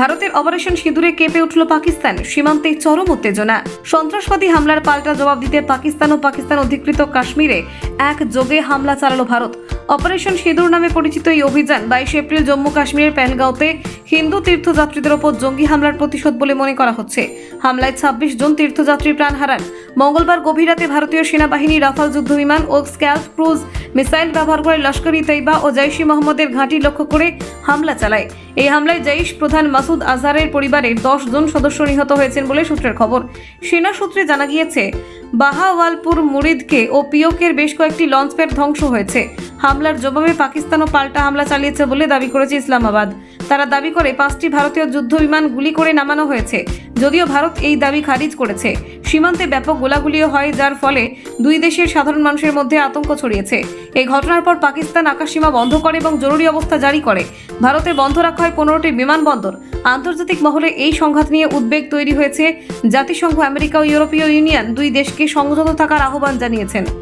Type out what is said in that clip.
ভারতের অপারেশন সিঁদুরে কেঁপে উঠল পাকিস্তান। সীমান্তে চরম উত্তেজনা। সন্ত্রাসবাদী হামলার পাল্টা জবাব দিতে পাকিস্তান ও পাকিস্তান অধিকৃত কাশ্মীরে এক যোগে হামলা চালালো ভারত। অপারেশন সিঁদুর নামে পরিচিত এই অভিযান বাইশে এপ্রিল জম্মু কাশ্মীরের পেহেলগাঁওতে হিন্দু তীর্থযাত্রীদের ওপর জঙ্গি হামলার প্রতিশোধ বলে মনে করা হচ্ছে। হামলায় ছাব্বিশ জন তীর্থযাত্রী প্রাণ হারান। মঙ্গলবার গভীর রাতে ভারতীয় সেনাবাহিনী রাফাল যুদ্ধবিমান ও স্ক্যাল্প ক্রুজ মিসাইল ব্যবহার করে লস্কর ই তৈবা ও জৈশ মোহাম্মদের ঘাঁটি লক্ষ্য করে হামলা চালায়। এই হামলায় জৈশ প্রধান মাসুদ আজহারের পরিবারের দশ জন সদস্য নিহত হয়েছেন বলে সূত্রের খবর। সেনা সূত্রে জানা গিয়েছে, বাহাওয়ালপুর মুরিদকে ও পিওকের বেশ কয়েকটি লঞ্চপ্যাড ধ্বংস হয়েছে। হামলার জবাবে পাকিস্তানও পাল্টা হামলা চালিয়েছে বলে দাবি করেছে ইসলামাবাদ। তারা দাবি করে পাঁচটি ভারতীয় যুদ্ধ বিমান গুলি করে নামানো হয়েছে, যদিও ভারত এই দাবি খারিজ করেছে। সীমান্তে ব্যাপক গোলাগুলিও হয়, যার ফলে দুই দেশের সাধারণ মানুষের মধ্যে আতঙ্ক ছড়িয়েছে। এই ঘটনার পর পাকিস্তান আকাশসীমা বন্ধ করে এবং জরুরি অবস্থা জারি করে। ভারতে বন্ধ রাখা হয় পনেরোটি বিমানবন্দর আন্তর্জাতিক মহলে এই সংঘাত নিয়ে উদ্বেগ তৈরি হয়েছে। জাতিসংঘ, আমেরিকা ও ইউরোপীয় ইউনিয়ন দুই দেশকে সংযত থাকার আহ্বান জানিয়েছেন।